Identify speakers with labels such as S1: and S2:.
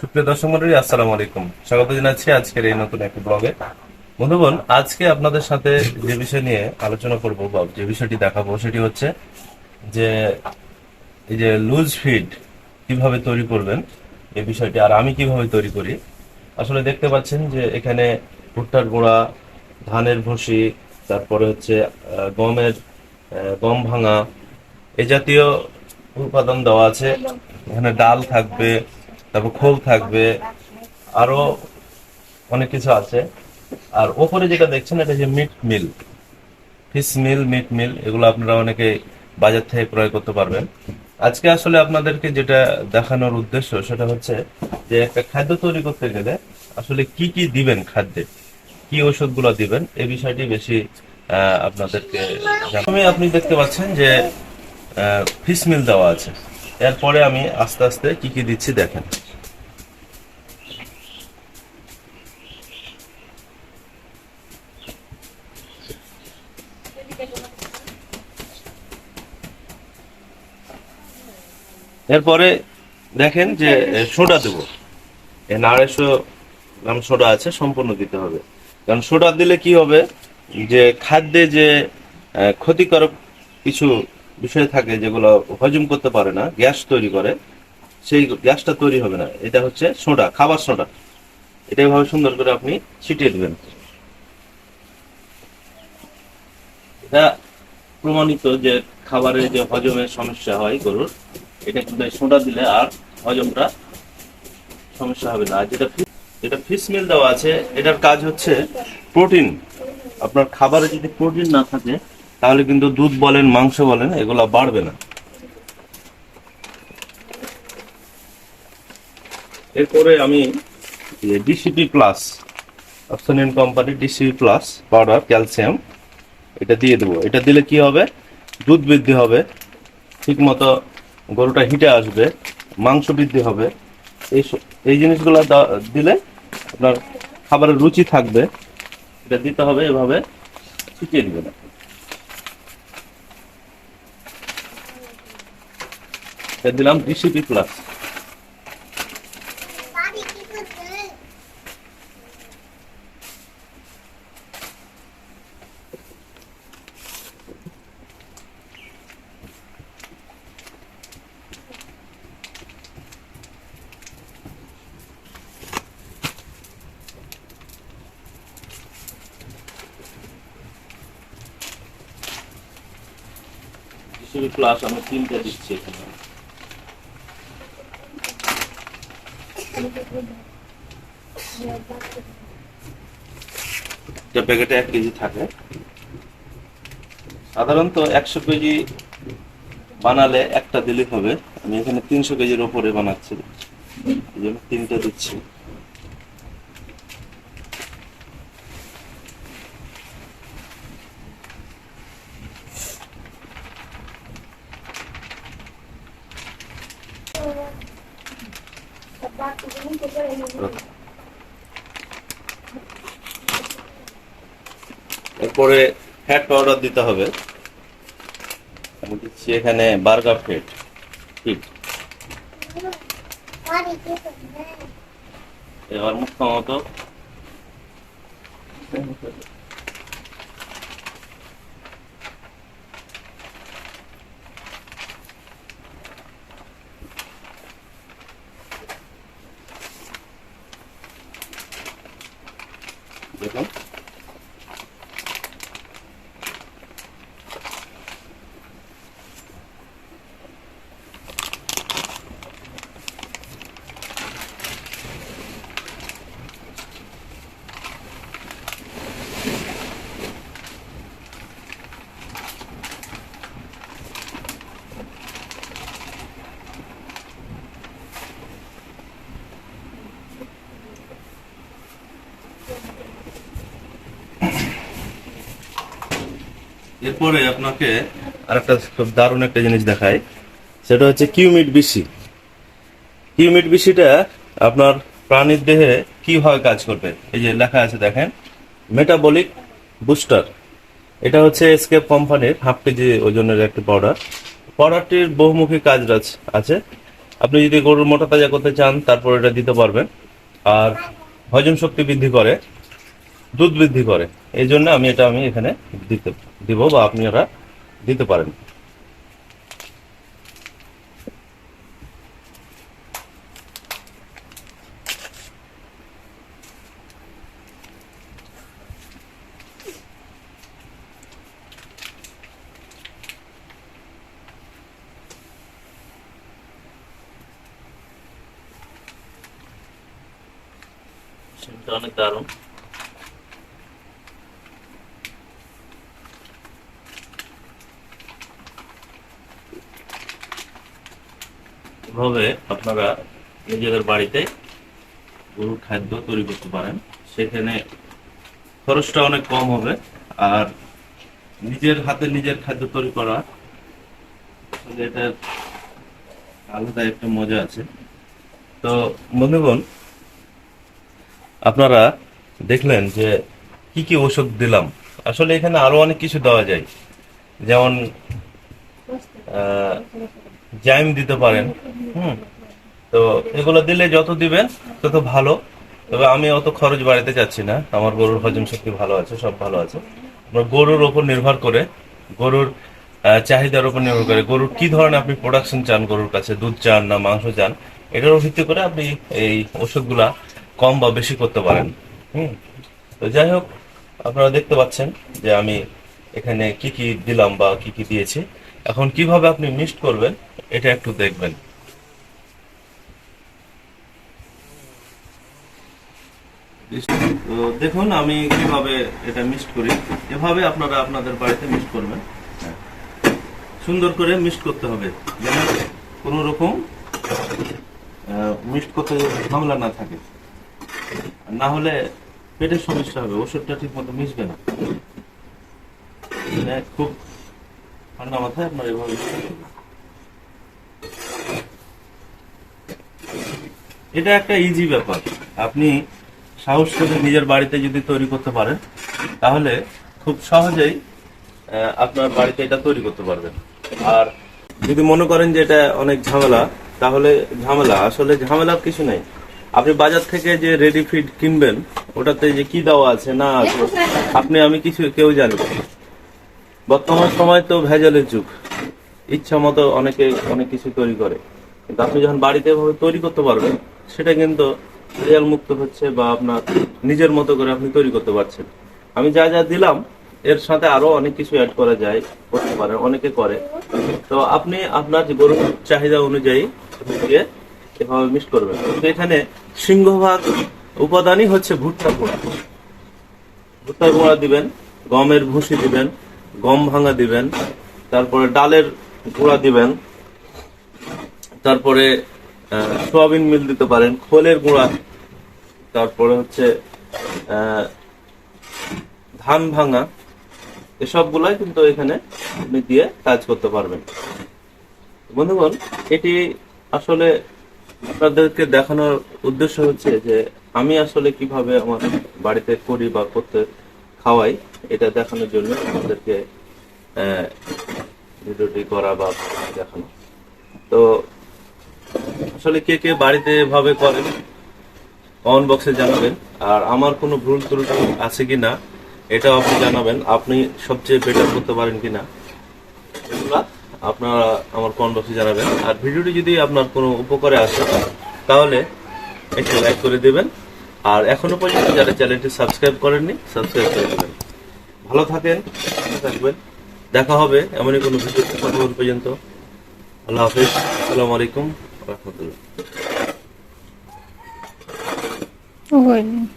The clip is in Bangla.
S1: সুপ্রিয় দর্শক মন্ডলী, আসসালামু আলাইকুম। স্বাগত জানাচ্ছি আজকের এই নতুন একটি ব্লগে। বন্ধুগণ, আজকে আপনাদের সাথে যে বিষয় নিয়ে আলোচনা করব বা যে বিষয়টি দেখাবো সেটি হচ্ছে যে এই যে লুজ ফিড কীভাবে তৈরি করবেন, এই বিষয়টি আর আমি কীভাবে তৈরি করি। আসলে দেখতে পাচ্ছেন যে এখানে ভুট্টার গুঁড়া, ধানের ভুসি, তারপরে হচ্ছে গমের গম ভাঙা এই জাতীয় উপাদান দেওয়া আছে। এখানে ডাল থাকবে তারপর খোল থাকবে, আরও অনেক কিছু আছে। আর ওপরে যেটা দেখছেন, এটা যে meat meal fish meal meat meal এগুলো আপনারা অনেকে বাজার থেকে ক্রয় করতে পারবেন। আজকে আসলে আপনাদেরকে যেটা দেখানোর উদ্দেশ্য, সেটা হচ্ছে যে একটা খাদ্য তৈরি করতে গেলে আসলে কি কি দিবেন খাদ্যে? কি ওষুধগুলো দিবেন? এ বিষয়টি বেশি আপনাদেরকে আপনি দেখতে পাচ্ছেন যে ফিশ মিল দেওয়া আছে। এরপরে আমি আস্তে আস্তে কি কি দিচ্ছি দেখেন। এরপরে দেখেন যে সোডা দেবো। এই আড়াইশো গ্রাম সোডা আছে, সম্পূর্ণ দিতে হবে। কারণ সোডা দিলে কি হবে? যে খাদ্যে যে ক্ষতিকারক কিছু বিষয় থাকে যেগুলো হজম করতে পারে না, গ্যাস তৈরি করে, সেই গ্যাসটা তৈরি হবে না। এটা হচ্ছে সোডা, খাবার সোডা। এটা এভাবে সুন্দর করে আপনি ছিটিয়ে দেবেন। এটা প্রমাণিত যে খাবারের যে হজমের সমস্যা হয় গরুর, এটা কিন্তু সোডা দিলে আর হজমটা সমস্যা হবে না। আর যেটা যেটা ফিশ মিল দেওয়া আছে, এটার কাজ হচ্ছে প্রোটিন আপনার খাবারে যদি প্রোটিন না থাকে তাহলে কিন্তু দুধ বলেন, মাংস বলেন, এগুলো বাড়বে না। এরপরে আমি DCP plus অপশনিয়ন company DCP plus powder calcium এটা দিয়ে দেবো। এটা দিলে কি হবে? দুধ বৃদ্ধি হবে ঠিক মতো গরুটা হিটে আসবে, মাংস বৃদ্ধি হবে। এই এই জিনিসগুলো দিলে আপনার খাবারের রুচি থাকবে। এটা দিতে হবে, এভাবে ছিটিয়ে দিবেন এটা দিলাম ডিসিপি প্লাস প্লাস আমি তিনটা দিচ্ছি এখানে। একটা প্যাকেটে এক কেজি থাকে, সাধারণত একশো কেজি বানালে একটা দিলে হবে। আমি এখানে তিনশো কেজির ওপরে বানাচ্ছি। এই জন্য তিনটা দিচ্ছি। এরপরে ফ্যাট পাউডার দিতে হবে। আমি দিচ্ছি এখানে বার্গার ফ্যাট ঠিক। এবার মুখ্য মতো দেখুন এরপরে আপনাকে আরেকটা খুব দারুণ একটা জিনিস দেখাই। সেটা হচ্ছে কিউমিট বিসি। কিউমিট বিসিটা আপনার প্রাণীর দেহে কীভাবে কাজ করবে? এই যে লেখা আছে, দেখেন। মেটাবলিক বুস্টার এটা হচ্ছে এসকেপ কোম্পানির হাফ কেজি ওজনের একটা পাউডার পাউডারটির বহুমুখী কাজ আছে। আপনি যদি গরুর মোটা তাজা করতে চান, তারপর এটা দিতে পারবেন। আর হজম শক্তি বৃদ্ধি করে। দুধ বৃদ্ধি করে। এই জন্য আমি এটা আমি এখানে দিতে, দিব বা আপনারা দিতে পারেন। অনেক দারুণ। এভাবে আপনারা নিজেদের বাড়িতে গরুর খাদ্য তৈরি করতে পারেন, সেখানে খরচটা অনেক কম হবে। আর নিজের হাতে নিজের খাদ্য তৈরি করা এটার আলাদা একটা মজা আছে। তো বন্ধুগণ, আপনারা দেখলেন যে কি কি ওষুধ দিলাম। আসলে এখানে আরও অনেক কিছু দেওয়া যায়। যেমন জাইম দিতে পারেন। হুম। তো এগুলো দিলে যত দিবেন, তত ভালো। তবে আমি অত খরচ বাড়াতে চাচ্ছি না। আমার গরুর হজম শক্তি ভালো আছে, সব ভালো আছে। গরুর ওপর নির্ভর করে, গরুর চাহিদার উপর নির্ভর করে গরুর কি ধরনের আপনি প্রোডাকশন চান গরুর কাছে, দুধ চান না মাংস চান, এটার ভিত্তি করে আপনি এই ওষুধগুলা কম বা বেশি করতে পারেন। হুম। তো যাই হোক, আপনারা দেখতে পাচ্ছেন যে আমি এখানে কি কি দিলাম বা কি কি দিয়েছি। এখন কীভাবে আপনি মিক্সড করবেন এটা একটু দেখবেন। তো দেখুন, আমি কীভাবে এটা মিক্সড করি। এভাবে আপনারা আপনাদের বাড়িতে মিক্সড করবেন। সুন্দর করে মিক্সড করতে হবে, যেন কোনো রকম মিক্সড করতে ঝামেলা না থাকে। না হলে পেটের সমস্যা হবে, ওষুধটা ঠিক মতো মিশবে না। মানে খুব ঠান্ডা মাথায় আপনার এভাবে mix করতে হবে। এটা একটা ইজি ব্যাপার। আপনি সাহস করে নিজের বাড়িতে যদি তৈরি করতে পারেন, তাহলে খুব সহজেই আপনার বাড়িতে এটা তৈরি করতে পারবেন। আর যদি মনে করেন যে এটা অনেক ঝামেলা, তাহলে ঝামেলা, আসলে ঝামেলা কিছু নাই। আপনি বাজার থেকে যে রেডি ফিড কিনবেন, ওটাতে যে কি দেওয়া আছে, না আছে, আপনি, আমি কিছু কেউ জানি বর্তমান সময় তো ভেজালের যুগ। ইচ্ছা মতো অনেকে অনেক কিছু তৈরি করে। কিন্তু আপনি যখন বাড়িতে এভাবে তৈরি করতে পারবেন সেটা কিন্তু ভেজাল মুক্ত হচ্ছে বা আপনার নিজের মতো করে আপনি তৈরি করতে পারছেন। আমি যা যা দিলাম, এর সাথে আরও অনেক কিছু অ্যাড করা যায়, করতে পারেন অনেকে করে। তো আপনি আপনার গরুর চাহিদা অনুযায়ী এভাবে মিক্স করবেন। কিন্তু এখানে সিংহভাগ উপাদানই হচ্ছে ভুট্টা পোড়া। ভুট্টার গুঁড়া দিবেন, গমের ভুসি দিবেন, গম ভাঙা দিবেন, তারপরে ডালের গুঁড়া দিবেন, তারপরে সোয়াবিন মিল দিতে পারেন, খোলের গুঁড়া। তারপরে হচ্ছে ধান ভাঙা। এসবগুলাই কিন্তু এখানে আপনি দিয়ে কাজ করতে পারবেন। বন্ধুগণ, এটি আসলে আপনাদেরকে দেখানোর উদ্দেশ্য হচ্ছে যে, আমি আসলে কীভাবে আমার বাড়িতে করি বা করতে খাওয়াই, এটা দেখানোর জন্য আপনাদেরকে ভিডিওটি করা বা দেখানো। তো আসলে কে কে বাড়িতে এভাবে করেন কমেন্ট বক্সে জানাবেন। আর আমার কোনো ভুল ত্রুটি আছে কিনা এটাও আপনি জানাবেন। আপনি সবচেয়ে বেটার করতে পারেন কিনা এগুলা আপনারা আমার কমেন্ট বক্সে জানাবেন। আর ভিডিওটি যদি আপনার কোনো উপকারে আসে, তাহলে একটু লাইক করে দেবেন। আর এখনও পর্যন্ত যারা চ্যানেলটি সাবস্ক্রাইব করেননি, সাবস্ক্রাইব করে দেবেন। ভালো থাকেন থাকবেন। দেখা হবে এমনই কোনো ভিডিও পর্যন্ত। আল্লাহ হাফিজ। আসসালামু আলাইকুম। так
S2: годую. Ой.